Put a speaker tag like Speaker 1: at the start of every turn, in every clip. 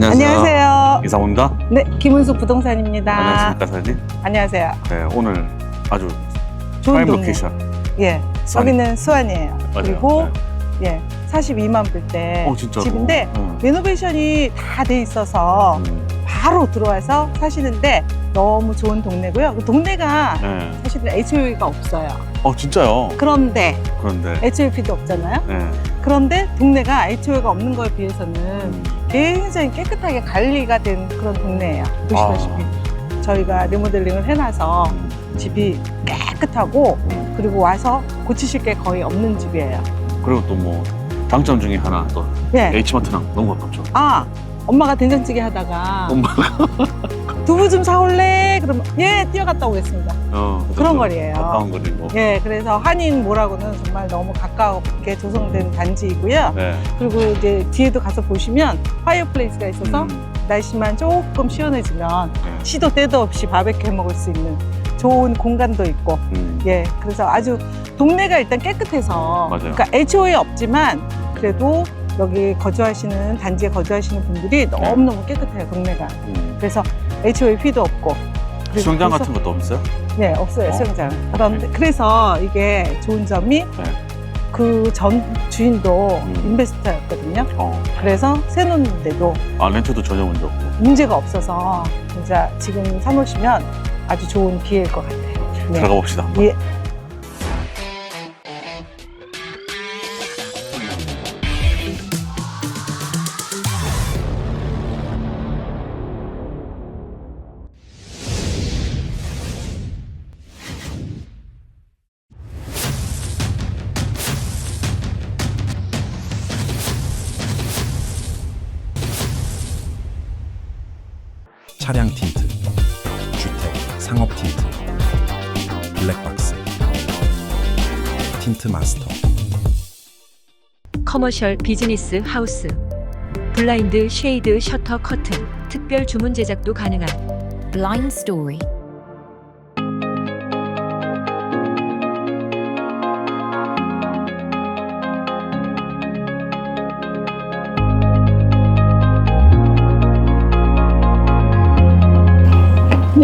Speaker 1: 네, 안녕하세요.
Speaker 2: 이상호입니다.
Speaker 1: 네, 김은숙 부동산입니다.
Speaker 2: 안녕하십니까 사장님.
Speaker 1: 안녕하세요.
Speaker 2: 네, 오늘 아주
Speaker 1: 좋은 동네.
Speaker 2: 로케이션.
Speaker 1: 예,
Speaker 2: 수완.
Speaker 1: 여기는 수완이에요.
Speaker 2: 맞아요.
Speaker 1: 그리고
Speaker 2: 네.
Speaker 1: 예, 42만 불대
Speaker 2: 어 진짜로.
Speaker 1: 집인데
Speaker 2: 응.
Speaker 1: 레노베이션이 다 돼 있어서
Speaker 2: 음,
Speaker 1: 바로 들어와서 사시는데 너무 좋은 동네고요. 그 동네가
Speaker 2: 네.
Speaker 1: 사실은 HOA가 없어요.
Speaker 2: 어 진짜요.
Speaker 1: 그런데
Speaker 2: 그런데.
Speaker 1: HOP도 없잖아요.
Speaker 2: 네.
Speaker 1: 그런데 동네가 HOA가 없는 거에 비해서는
Speaker 2: 음,
Speaker 1: 굉장히 깨끗하게 관리가 된 그런 동네예요. 보시다시피
Speaker 2: 아.
Speaker 1: 저희가 리모델링을 해놔서
Speaker 2: 음,
Speaker 1: 집이 깨끗하고
Speaker 2: 음.
Speaker 1: 그리고 와서 고치실 게 거의 없는 집이에요.
Speaker 2: 그리고 또 뭐 장점 중에 하나 또
Speaker 1: 네.
Speaker 2: H마트랑 너무 가깝죠.
Speaker 1: 아 엄마가 된장찌개 하다가
Speaker 2: 엄마가
Speaker 1: 두부 좀 사올래? 그러면 예 뛰어갔다 오겠습니다.
Speaker 2: 어,
Speaker 1: 그런
Speaker 2: 좀
Speaker 1: 거리예요.
Speaker 2: 가까운 거리고.
Speaker 1: 예 그래서 한인 모라고는 정말 너무 가깝게 조성된 단지이고요.
Speaker 2: 네.
Speaker 1: 그리고 이제 뒤에도 가서 보시면 파이어플레이스가 있어서
Speaker 2: 음,
Speaker 1: 날씨만 조금 시원해지면
Speaker 2: 네.
Speaker 1: 시도 때도 없이 바베큐 해 먹을 수 있는 좋은 공간도 있고
Speaker 2: 음.
Speaker 1: 예, 그래서 아주 동네가 일단 깨끗해서
Speaker 2: 맞아요.
Speaker 1: 그러니까 HOA 없지만 그래도 여기 거주하시는 단지에 거주하시는 분들이 너무너무 깨끗해요 동네가
Speaker 2: 음.
Speaker 1: 그래서 HOA 피도 없고
Speaker 2: 수영장 같은 것도 없어요?
Speaker 1: 네 없어요
Speaker 2: 어?
Speaker 1: 수영장 그런데 그래서 이게 좋은 점이
Speaker 2: 네.
Speaker 1: 그전 주인도
Speaker 2: 음.
Speaker 1: 인베스터였거든요
Speaker 2: 어.
Speaker 1: 그래서 세놓는데도
Speaker 2: 아 렌트도 전혀 문제 없고.
Speaker 1: 문제가 없어서 진짜 지금 사놓으시면 아주 좋은 기회일 것 같아요 네.
Speaker 2: 들어가 봅시다. 한번.
Speaker 1: 예.
Speaker 3: 차량 틴트, 주택, 상업 틴트, 블랙박스, 틴트 마스터,
Speaker 4: 커머셜 비즈니스 하우스. 블라인드 쉐이드 셔터 커튼. 특별 주문 제작도 가능한.
Speaker 5: Blind Story.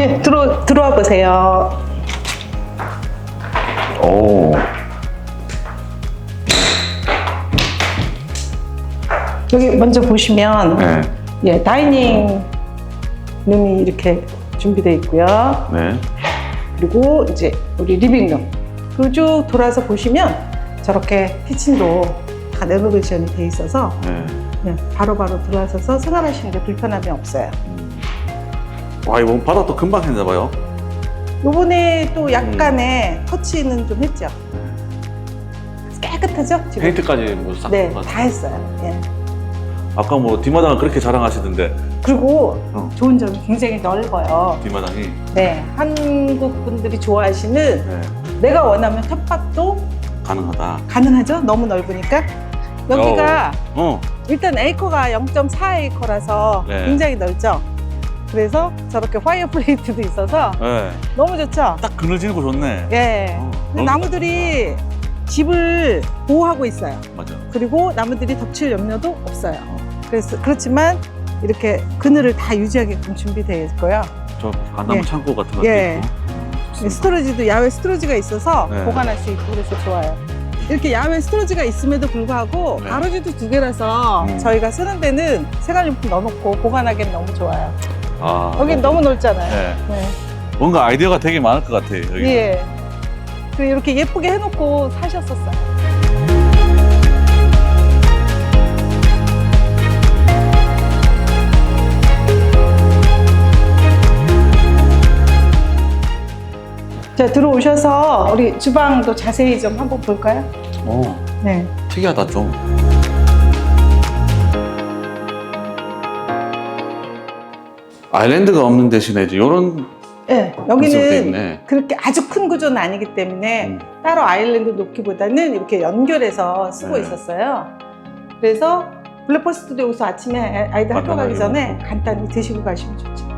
Speaker 1: 예, 들어 들어와 보세요.
Speaker 2: 오.
Speaker 1: 여기 먼저 보시면
Speaker 2: 네.
Speaker 1: 예, 다이닝 룸이 이렇게 준비되어 있고요.
Speaker 2: 네.
Speaker 1: 그리고 이제 우리 리빙룸. 쭉 돌아서 보시면 저렇게 키친도 다 레노베이션이 돼 있어서
Speaker 2: 네.
Speaker 1: 그냥 바로바로 들어와서 생활하시는 게 불편함이 없어요.
Speaker 2: 음. 와 이거 바닥도 금방 했나 봐요.
Speaker 1: 요번에 또 약간의 터치는 좀 했죠. 깨끗하죠? 지금?
Speaker 2: 페인트까지 뭐싹
Speaker 1: 네, 다 했어요. 예.
Speaker 2: 아까 뭐 뒷마당을 그렇게 자랑하시던데
Speaker 1: 그리고
Speaker 2: 어.
Speaker 1: 좋은 점이 굉장히 넓어요.
Speaker 2: 뒷마당이
Speaker 1: 네, 한국 분들이 좋아하시는
Speaker 2: 네.
Speaker 1: 내가 원하면 텃밭도
Speaker 2: 가능하다.
Speaker 1: 가능하죠? 너무 넓으니까. 여기가
Speaker 2: 어.
Speaker 1: 일단 에이커가 0.4 에이커라서
Speaker 2: 네.
Speaker 1: 굉장히 넓죠? 그래서 저렇게 파이어 플레이트도 있어서
Speaker 2: 네.
Speaker 1: 너무 좋죠?
Speaker 2: 딱 그늘지는 거 좋네.
Speaker 1: 예.
Speaker 2: 어, 너무
Speaker 1: 나무들이 집을 보호하고 있어요.
Speaker 2: 맞아.
Speaker 1: 그리고 나무들이 덮칠 염려도 없어요. 그래서 그렇지만 이렇게 그늘을 다 유지하게끔 준비되어 있고요.
Speaker 2: 저 간나무
Speaker 1: 예.
Speaker 2: 창고 같은 것도
Speaker 1: 예.
Speaker 2: 있고. 음, 좋습니다.
Speaker 1: 스토리지도 야외 스토리지가 있어서
Speaker 2: 네.
Speaker 1: 보관할 수 있고 그래서 좋아요. 이렇게 야외 스토리지가 있음에도 불구하고
Speaker 2: 네.
Speaker 1: 가로지도 두 개라서
Speaker 2: 음.
Speaker 1: 저희가 쓰는 데는 생활용품 넣어놓고 보관하기는 너무 좋아요.
Speaker 2: 아,
Speaker 1: 여긴 너무 넓잖아요.
Speaker 2: 네.
Speaker 1: 네.
Speaker 2: 뭔가 아이디어가 되게 많을 것 같아. 여기.
Speaker 1: 예. 그리고 이렇게 예쁘게 해놓고 사셨었어요. 자, 들어오셔서 우리 주방도 자세히 좀 한번 볼까요?
Speaker 2: 어,
Speaker 1: 네.
Speaker 2: 특이하다 좀. 아일랜드가 없는 대신에 이제 이런
Speaker 1: 네,
Speaker 2: 컨셉도
Speaker 1: 여기는. 그렇게 아주 큰 구조는 아니기 때문에
Speaker 2: 음.
Speaker 1: 따로 아일랜드 놓기보다는 이렇게 연결해서 쓰고
Speaker 2: 네.
Speaker 1: 있었어요. 그래서 블랙버스트도 여기서 아침에 아이들 학교 가기 전에. 간단히 드시고 가시면 좋죠.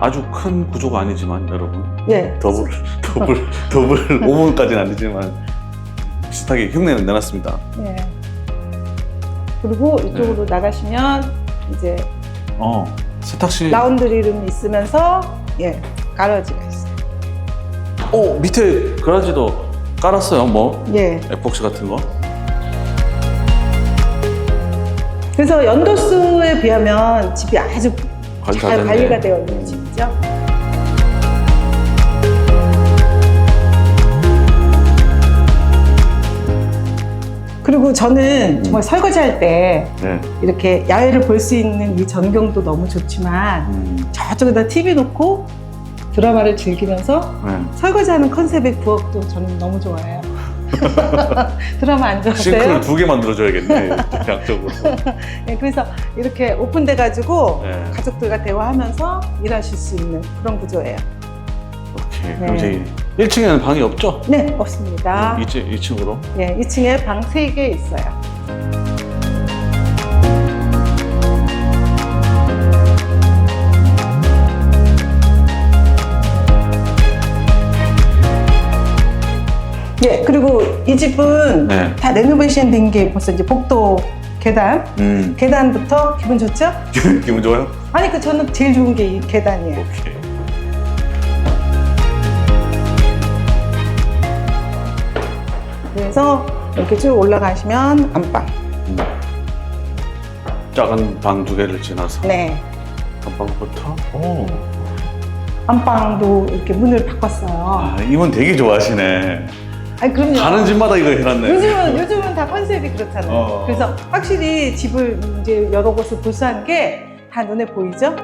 Speaker 2: 아주 큰 구조가 아니지만 여러분
Speaker 1: 예.
Speaker 2: 더블 더블 더블 5분까지는 안 되지만 비슷하게 흉내는 내놨습니다.
Speaker 1: 예. 그리고 이쪽으로
Speaker 2: 네.
Speaker 1: 나가시면 이제
Speaker 2: 어 세탁실.
Speaker 1: 라운드리 룸이 있으면서 예 가라지가 있어요.
Speaker 2: 어 밑에 그라지도 깔았어요. 뭐
Speaker 1: 예.
Speaker 2: 에폭시 같은 거.
Speaker 1: 그래서 연도수에 비하면 집이 아주
Speaker 2: 관리
Speaker 1: 잘
Speaker 2: 잘 됐네.
Speaker 1: 관리가 되어 있는 집이죠. 그리고 저는 정말 설거지할 때
Speaker 2: 네.
Speaker 1: 이렇게 야외를 볼 수 있는 이 전경도 너무 좋지만
Speaker 2: 음,
Speaker 1: 저쪽에다 TV 놓고 드라마를 즐기면서
Speaker 2: 네.
Speaker 1: 설거지하는 컨셉의 부엌도 저는 너무 좋아해요. 드라마 안
Speaker 2: 싱크를
Speaker 1: 좋아하세요?
Speaker 2: 두개 만들어줘야겠네. 양쪽으로.
Speaker 1: 네, 그래서 이렇게 오픈돼가지고
Speaker 2: 네.
Speaker 1: 가족들과 대화하면서 일하실 수 있는 그런 구조예요.
Speaker 2: 오케이.
Speaker 1: 네.
Speaker 2: 그럼 이제 1층에는 방이 없죠?
Speaker 1: 네, 없습니다.
Speaker 2: 이제 2층으로.
Speaker 1: 예, 2층에 방 3개 있어요. 예, 그리고 이 집은
Speaker 2: 네.
Speaker 1: 다 레노베이션 된 게 벌써 이제 복도 계단,
Speaker 2: 음.
Speaker 1: 계단부터 기분 좋죠?
Speaker 2: 기분 좋아요?
Speaker 1: 아니, 그 저는 제일 좋은 게 이 계단이에요.
Speaker 2: 오케이.
Speaker 1: 그래서 이렇게 쭉 올라가시면 안방.
Speaker 2: 음. 작은 방 두 개를 지나서
Speaker 1: 네.
Speaker 2: 안방부터. 오.
Speaker 1: 안방도 이렇게 문을 바꿨어요.
Speaker 2: 아, 이분 되게 좋아하시네.
Speaker 1: 아니, 그럼요.
Speaker 2: 가는 집마다 이거 해놨네.
Speaker 1: 요즘은 요즘은 다 컨셉이 그렇잖아요.
Speaker 2: 어.
Speaker 1: 그래서 확실히 집을 이제 여러 곳을 보수한 게 다 눈에 보이죠?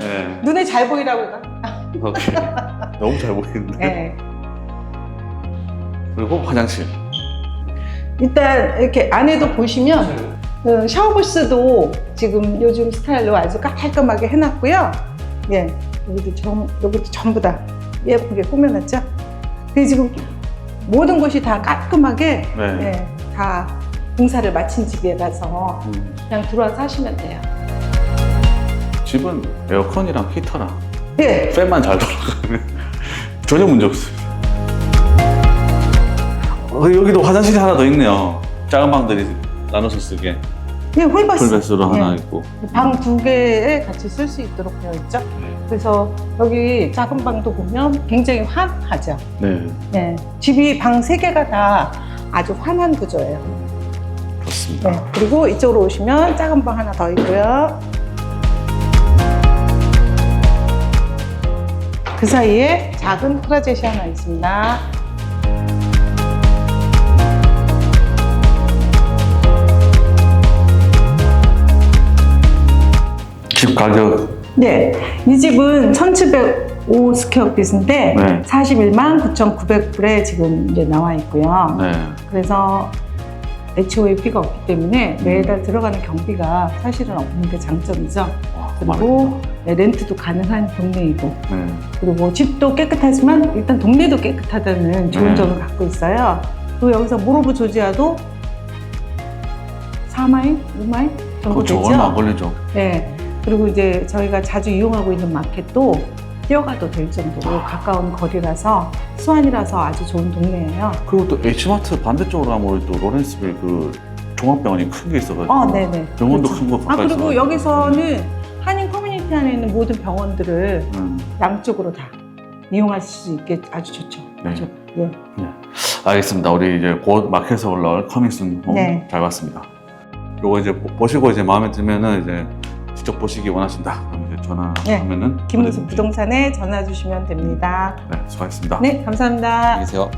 Speaker 2: 네.
Speaker 1: 눈에 잘 보이라고 해요.
Speaker 2: 오케이. 너무 잘 보이는데.
Speaker 1: 네.
Speaker 2: 그리고 화장실.
Speaker 1: 일단 이렇게 안에도 보시면 그 샤워부스도 지금 요즘 스타일로 아주 깔끔하게 해놨고요. 예, 여기도 전 여기도 전부 다 예쁘게 꾸며놨죠. 그리고 지금 모든 곳이 다 깔끔하게
Speaker 2: 네.
Speaker 1: 예, 다 공사를 마친 집이라서
Speaker 2: 음.
Speaker 1: 그냥 들어와서 하시면 돼요.
Speaker 2: 집은 에어컨이랑 히터랑
Speaker 1: 예,
Speaker 2: 팬만 잘 돌아가면 전혀 문제 없어요. 어, 여기도 화장실이 하나 더 있네요. 작은 방들이 나눠서 쓰게.
Speaker 1: 예, 홀버스.
Speaker 2: 풀베스로 하나
Speaker 1: 예.
Speaker 2: 있고.
Speaker 1: 방 두 개에 같이 쓸 수 있도록 되어 있죠. 그래서 여기 작은 방도 보면 굉장히 환하죠.
Speaker 2: 네,
Speaker 1: 네, 집이 방 세 개가 다 아주 환한 구조예요.
Speaker 2: 그렇습니다.
Speaker 1: 네, 그리고 이쪽으로 오시면 작은 방 하나 더 있고요. 그 사이에 작은 크라젯이 하나 있습니다.
Speaker 2: 집 가격
Speaker 1: 네, 이 집은 1705 스퀘어핏인데
Speaker 2: 네.
Speaker 1: 41만 9,900불에 지금 이제 나와 있고요.
Speaker 2: 네.
Speaker 1: 그래서 HOAP가 없기 때문에 매달 들어가는 경비가 사실은 없는 게 장점이죠.
Speaker 2: 와,
Speaker 1: 그리고 네, 렌트도 가능한 동네이고
Speaker 2: 네.
Speaker 1: 그리고 집도 깨끗하지만 일단 동네도 깨끗하다는 좋은
Speaker 2: 네.
Speaker 1: 점을 갖고 있어요. 그리고 여기서 모로브 조지아도 4마일, 5마일 정도
Speaker 2: 그렇죠.
Speaker 1: 되죠.
Speaker 2: 얼마 안 걸리죠.
Speaker 1: 네. 그리고 이제 저희가 자주 이용하고 있는 마켓도 뛰어가도 될 정도로 가까운 거리라서 수완이라서 아주 좋은 동네예요.
Speaker 2: 그리고 또 H마트 반대쪽으로 가면 또 로렌스빌 그 종합병원이 큰 게 있어가지고
Speaker 1: 어, 네네.
Speaker 2: 병원도
Speaker 1: 그렇죠.
Speaker 2: 큰거
Speaker 1: 아
Speaker 2: 가까이
Speaker 1: 그리고. 여기서는 한인 커뮤니티 안에 있는 모든 병원들을
Speaker 2: 음,
Speaker 1: 양쪽으로 다 이용할 수 있게 아주 좋죠.
Speaker 2: 네.
Speaker 1: 아주 예.
Speaker 2: 알겠습니다. 우리 이제 곧 마켓에 올라올 커밍순 홈
Speaker 1: 네.
Speaker 2: 잘 봤습니다. 요거 이제 보- 보시고 이제 마음에 들면은 이제 직접 보시기 원하신다. 전화하면은
Speaker 1: 김은수
Speaker 2: 어디든지.
Speaker 1: 부동산에 전화 주시면 됩니다.
Speaker 2: 네, 수고하셨습니다.
Speaker 1: 네, 감사합니다.
Speaker 2: 안녕히 계세요.